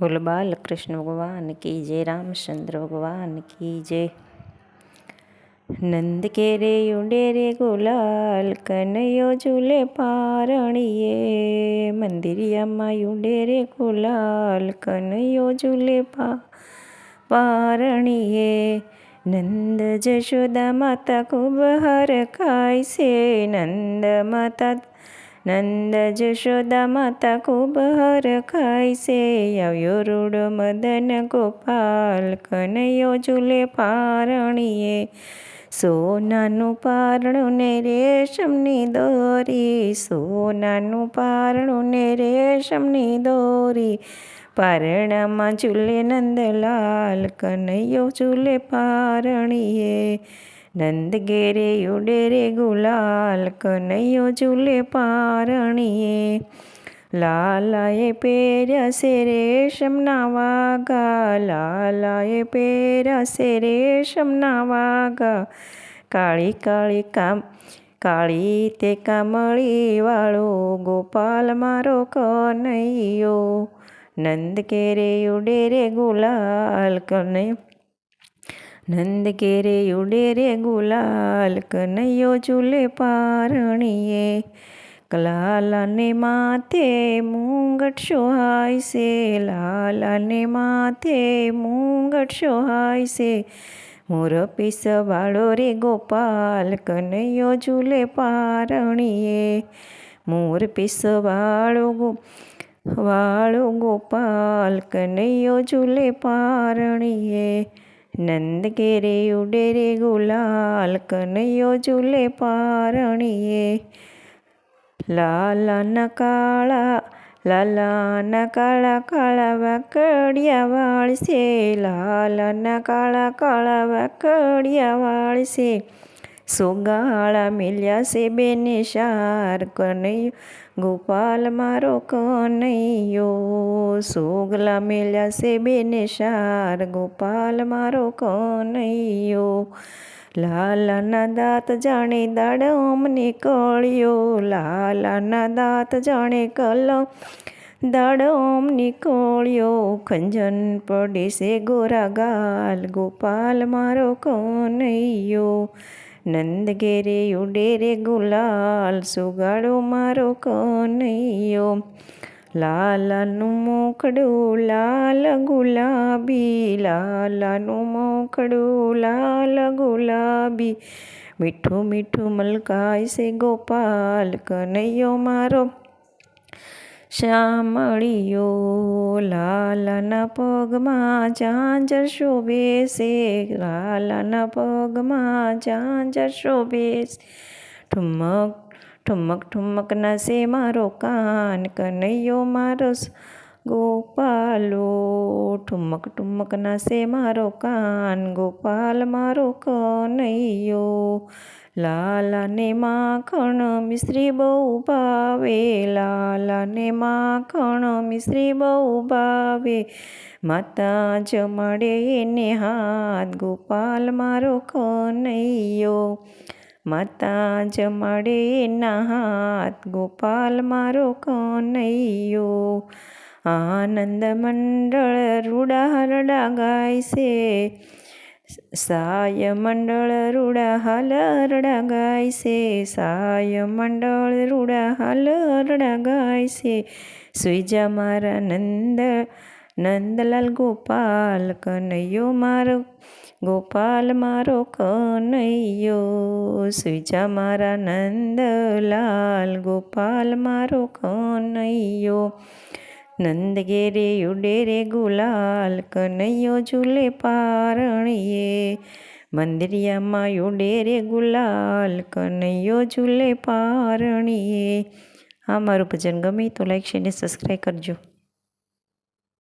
બોલ બાલકૃષ્ણ ભગવાન કી જય રામચંદ્ર ભગવાન કી જય. નંદ કે રે ઉડે રે ગુલાલ કનૈયો ઝૂલે પારણીએ. મંદિરિયામાં ઉડે રે ગુલાલ કનૈયો ઝૂલે પા, પારણીએ. નંદ જશોદા માતા ખૂબ હર ખાય છે. નંદ માતા નંદ જશોદા ખૂબ હર છે આવ્યો રૂડો મદન ગોપાલ કનૈયો ઝૂલે પારણીએ સોનાનું પારણું ને રેશમની દોરી સોનાનું પારણું ને રેશમની દોરી પારણામાં ઝૂલે નંદલાલ કનૈયો ઝૂલે પારણીએ નંદ ઘેરે ઉડેરે ગુલાલ કનૈયો ઝૂલે પારણીએ લાલાએ પહેર્યા છે રેશમના વાગા લાલાએ પહેર્યા છે રેશમના વાગા કાળી કાળી કામ કાળી તે કામળી વાળો ગોપાલ મારો કનૈયો નંદ કેરે ઉડેરે ગુલાલ કને નંદ કેરે ઉડે રે ગુલાલ કનૈયો ઝૂલે પારણીએ લાલાને માથે મુંગટ શોહાય છે લાલાને માથે મુંગટ શોહાય છે મોર પીસ વાળો રે ગોપાલ કનૈયો ઝૂલે પારણીએ મોર પીસ વાળો ગો વાળો ગોપાલ કનૈયો ઝૂલે પારણીએ નંદ કેરે ઉડે રે ગુલાલ કનૈયો ઝૂલે પારણીએ લાલાના કાળા લાલાના કાળા કાળા વાકડિયા વાળશે લાલાના કાળા કાળા વાકડિયા વાળશે સોગાળા મિલ્યા છે બેને શાર કનૈયો ગોપાલ મારો કનૈયો સોગલા મેલ્યા છે બેને શાર ગોપાલ મારો કનૈયો લાલાના દાંત જાણે દાડમ નીકળ્યો લાલાના દાંત જાણે કલમ દાડમ નીકળ્યો ખંજન પડે છે ગોરા ગાલ ગોપાલ મારો કનૈયો નંદ ઘેરે ઉડે રે ગુલાલ સુગાડો મારો કનૈયો લાલાનું મોખડું લાલ ગુલાબી લાલાનું મોખડું લાલ ગુલાબી મીઠું મીઠું મલકાય છે ગોપાલ કનૈયો મારો શામળિયો લાલાના પગમાં ઝાંઝર શોભે છે લાલાના પગમાં ઝાંઝર શોભે ઠુમક ઠુમક ઠુમકના છે મારો કાન કનૈયો મારો ગોપાલો ઠુમક ઠુમકના છે મારો કાન ગોપાલ મારો કનૈયો લાલાને માખણ મિશ્રી બહુ ભાવે, લાલાને માખણ મિશ્રી બહુ ભાવે. માતા જમાડે એને હાથ, ગોપાલ મારો કનૈયો. માતા જમાડે એના હાથ, ગોપાલ મારો કનૈયો. આનંદ મંડળ રૂડા હરડા ગાય છે. સાય મંડળ રૂડા હાલરડા ગાય છે સાય મંડળ રૂડા હાલરડા ગાય છે સુઈજા મારા નંદ નંદલાલ ગોપાલ કનૈયો મારો ગોપાલ મારો કનૈયો સુઈજા મારા નંદલાલ ગોપાલ મારો કનૈયો નંદ ઉડેરે ગુલાલ કનૈયો ઝૂલે પારણીએ મંદિરિયામાં ઉડેરે ગુલાલ કનૈયો ઝૂલે પારણીએ આ મારું ભજન ગમે તો લાઈક શેર ને સબસ્ક્રાઈબ કરજો